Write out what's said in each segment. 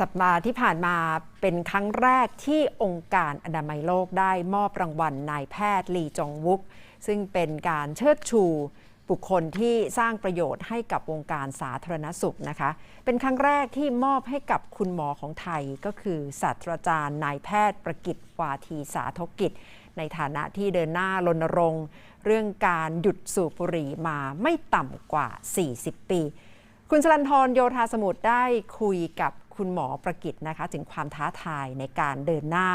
สัปดาห์ที่ผ่านมาเป็นครั้งแรกที่องค์การอนามัยโลกได้มอบรางวัลนายแพทย์ลีจองวุก ซึ่งเป็นการเชิดชูบุคคลที่สร้างประโยชน์ให้กับวงการสาธารณสุขนะคะ เป็นครั้งแรกที่มอบให้กับคุณหมอของไทยก็คือศาสตราจารย์นายแพทย์ประกิตวาทีสาธกิจ ในฐานะที่เดินหน้ารณรงค์ เรื่องการหยุดสูบบุหรี่มาไม่ต่ำกว่า 40 ปี คุณสลันทรโยธาสมุทรได้คุยกับ คุณหมอประกิตนะคะ ถึงความท้าทายในการเดินหน้า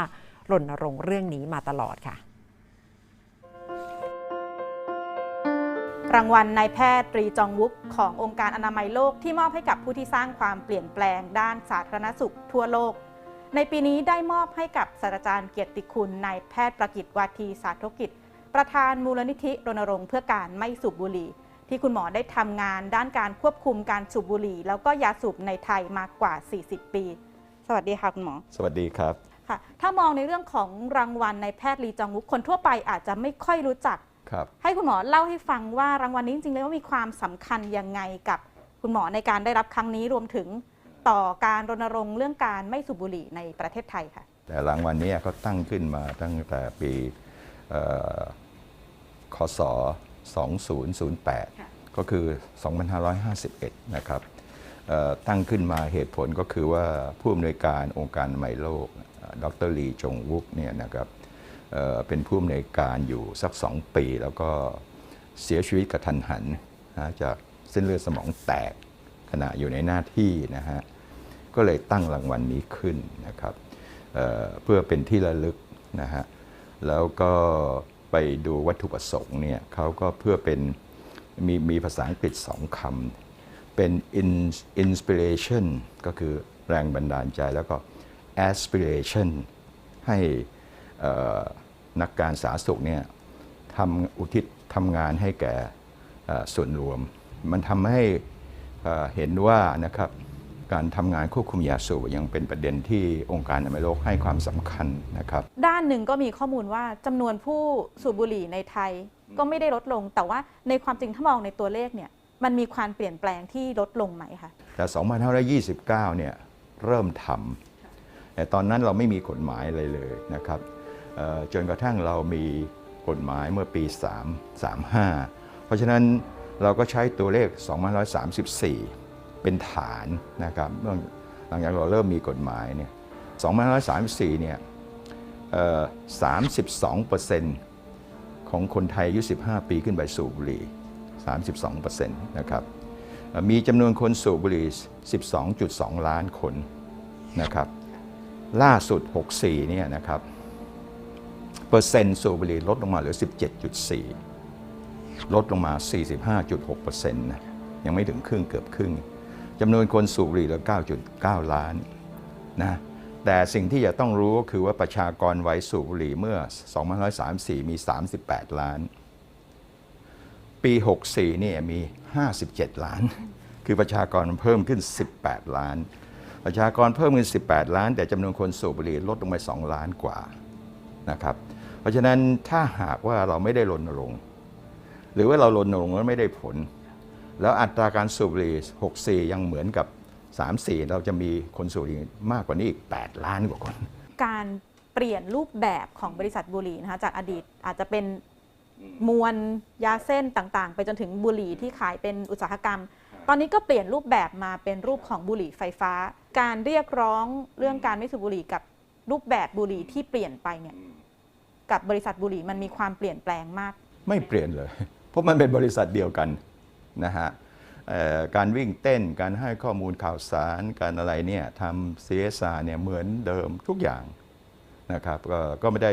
รณรงค์เรื่องนี้มาตลอดค่ะ รางวัลนายแพทย์ตรีจองวุกขององค์การอนามัยโลกที่มอบให้กับผู้ที่สร้างความเปลี่ยนแปลงด้านสาธารณสุขทั่วโลก ในปีนี้ได้มอบให้กับศาสตราจารย์เกียรติคุณนายแพทย์ประกิตวาทีสาธกิจ ประธานมูลนิธิรณรงค์เพื่อการไม่สูบบุหรี่ ที่คุณหมอได้ทำงานด้านการควบคุมการสูบบุหรี่ แล้วก็ยาสูบในไทยมากกว่า 40 ปี สวัสดีค่ะคุณหมอ สวัสดีครับค่ะ ถ้ามองในเรื่องของรางวัลนายแพทย์ลีจองวุกคนทั่วไปอาจจะไม่ค่อยรู้จักครับให้คุณหมอเล่าให้ฟังว่ารางวัลนี้จริงๆแล้วมีความสำคัญยังไงกับคุณหมอในการได้รับครั้งนี้รวมถึงต่อการรณรงค์เรื่องการไม่สูบบุหรี่ในประเทศไทยค่ะ แต่รางวัลนี้เขาตั้งขึ้นมาตั้งแต่ปีเอ่อคศค่ะ 2008 ก็คือ 2551 นะครับเอ่อตั้งขึ้นมาเหตุผลก็คือว่าผู้อำนวยการองค์การอนามัยโลกเอ่อดรลีจงวุกเนี่ยนะครับเอ่อเป็นผู้อำนวยการอยู่สักสองปี แล้วก็เสียชีวิตกระทันหันนะจากเส้นเลือดสมองแตกขณะอยู่ในหน้าที่นะฮะก็เลยตั้งรางวัลนนี้ขึ้นนะครับเอ่อเพื่อเป็นที่ระลึกนะฮะแล้วก็ ไปดูวัตถุประสงค์เนี่ยเขาก็เพื่อเป็นมีมีภาษาอังกฤษสองคำ เป็น inspiration ก็คือแรงบันดาลใจแล้วก็ aspiration ให้นักการสาธารณสุขเนี่ยทำอุทิศทำงานให้แก่ส่วนรวม มันทำให้เห็นว่านะครับ การทำงานควบคุมยาสูบยังเป็นประเด็นที่องค์การอนามัยโลกให้ความสำคัญนะครับ ด้านหนึ่งก็มีข้อมูลว่าจำนวนผู้สูบบุหรี่ในไทยก็ไม่ได้ลดลง แต่ว่าในความจริงถ้ามองในตัวเลขเนี่ยมันมีความเปลี่ยนแปลงที่ลดลงไหมคะแต่2529เนี่ยเริ่มทำแต่ตอนนั้นเราไม่มีกฎหมายอะไรเลยนะครับเอ่อจนกระทั่งเรามีกฎหมายเมื่อปี 3 35 เพราะฉะนั้นเราก็ใช้ตัวเลข 2534 เป็นฐานนะครับเมื่อหลังจากเราเริ่มมีกฎหมายเนี่ย2534เนี่ยเอ่อ32%ของคนไทยอายุ 15 ปีขึ้นไปสูบบุหรี่ 32%นะครับมีจำนวนคนสูบบุหรี่ 12.2 ล้านคนนะครับล่าสุด 64เนี่ยนะครับเปอร์เซ็นต์สูบบุหรี่ลดลงมาเหลือ 17.4 ลดลงมา 45.6%นะยังไม่ถึงครึ่งเกือบครึ่ง จำนวนคนสูบบุหรี่ลือ9.9 ล้านนะแต่สิ่งที่จะต้องรู้ก็คือว่าประชากรวัยสูบบุหรี่เมื่อ 2534 มี 38 ล้าน ปี 64เนี่ยมี 57 ล้าน คือประชากรเพิ่มขึ้น 18 ล้าน ประชากรเพิ่มขึ้น 18 ล้าน แต่จำนวนคนสูบบุหรี่ลดลงไป 2 ล้านกว่านะครับ เพราะฉะนั้นถ้าหากว่าเราไม่ได้รณรงค์หรือว่าเรารณรงค์แล้วไม่ได้ผล แล้วอัตราการสูบบุหรี่64 ยังเหมือนกับ 34 เราจะมีคนสูบบุหรี่มากกว่านี้อีก 8 ล้านกว่าคน การเปลี่ยนรูปแบบของบริษัทบุหรี่นะคะจากอดีตอาจจะเป็นมวลยาเส้นต่างๆ ไปจนถึงบุหรี่ที่ขายเป็นอุตสาหกรรม ตอนนี้ก็เปลี่ยนรูปแบบมาเป็นรูปของบุหรี่ไฟฟ้า การเรียกร้องเรื่องการไม่สูบบุหรี่กับรูปแบบบุหรี่ที่เปลี่ยนไปเนี่ยกับบริษัทบุหรี่มันมีความเปลี่ยนแปลงมาก ไม่เปลี่ยนเลย เพราะมันเป็นบริษัทเดียวกัน นะฮะการวิ่งเต้นการให้ข้อมูลข่าวสารการอะไรเนี่ยทำ CSR เนี่ยเหมือนเดิมทุกอย่างนะครับก็ก็ไม่ได้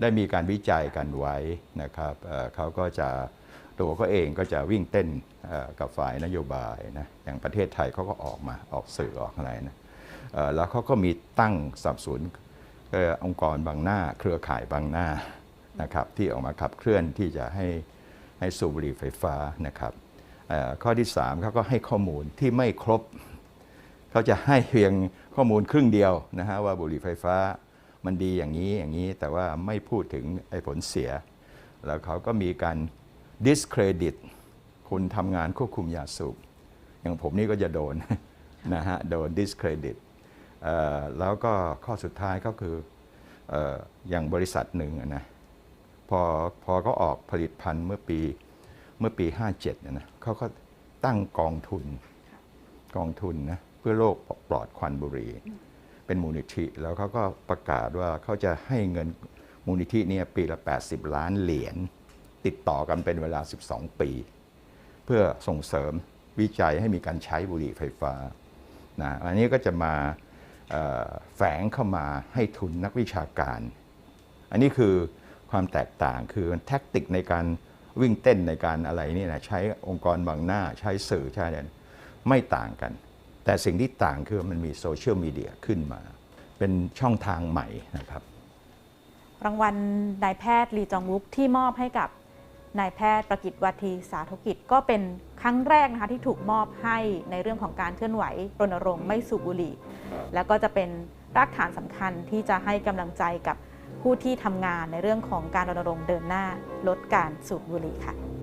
ได้มีการวิจัยกันไว้นะครับเเขาก็จะตัวเขาเองก็จะวิ่งเต้นกับฝ่ายนโยบายนะอย่างประเทศไทยเขาก็ออกมาออกสื่อออกอะไรนะแล้วเขาก็มีตั้งสับสนุนเอ่องค์กรบางหน้า เครือข่ายบางหน้านะครับที่ออกมาขับเคลื่อนที่จะให้ให้สูบบุหรี่ไฟฟ้านะครับ ข้อที่3เขาก็ให้ข้อมูลที่ไม่ครบ เขาจะให้เพียงข้อมูลครึ่งเดียวนะฮะว่าบุหรี่ไฟฟ้ามันดีอย่างนี้อย่างนี้แต่ว่าไม่พูดถึงไอ้ผลเสีย แล้วเขาก็มีการ discredit คนทำงานควบคุมยาสูบอย่างผมนี่ก็จะโดนนะฮะโดน discredit แล้วก็ข้อสุดท้ายก็คือออย่างบริษัทหนึ่งนะพอพอเขาออกผลิตภัณฑ์เมื่อปี เมื่อปี 57เนี่ยนะเขาก็ตั้งกองทุนกองทุนนะเพื่อโลกปลอดควันบุหรี่ เป็นมูลนิธิแล้วเขาก็ประกาศว่าเขาจะให้เงินมูลนิธิเนี่ยปีละ 80 ล้านเหรียญติดต่อกันเป็นเวลา 12 ปี เพื่อส่งเสริมวิจัยให้มีการใช้บุหรี่ไฟฟ้านะอันนี้ก็จะมาแฝงเข้ามาให้ทุนนักวิชาการ อันนี้คือความแตกต่างคือแท็กติกในการ วิ่งเต้นในการอะไรนี่นะใช้องค์กรบางหน้าใช้สื่อใช้อะไรไม่ต่างกัน แต่สิ่งที่ต่างคือมันมีโซเชียลมีเดียขึ้นมา เป็นช่องทางใหม่นะครับ รางวัลนายแพทย์ลีจองวุกที่มอบให้กับนายแพทย์ประกิตวัทีสาธุกิจก็เป็นครั้งแรกนะคะที่ถูกมอบให้ในเรื่องของการเคลื่อนไหวรณรงค์ไม่สูบบุหรี่ แล้วก็จะเป็นรากฐานสำคัญที่จะให้กำลังใจกับ ผู้ที่ทำงานในเรื่องของการรณรงค์เดินหน้าลดการสูบบุหรี่ค่ะ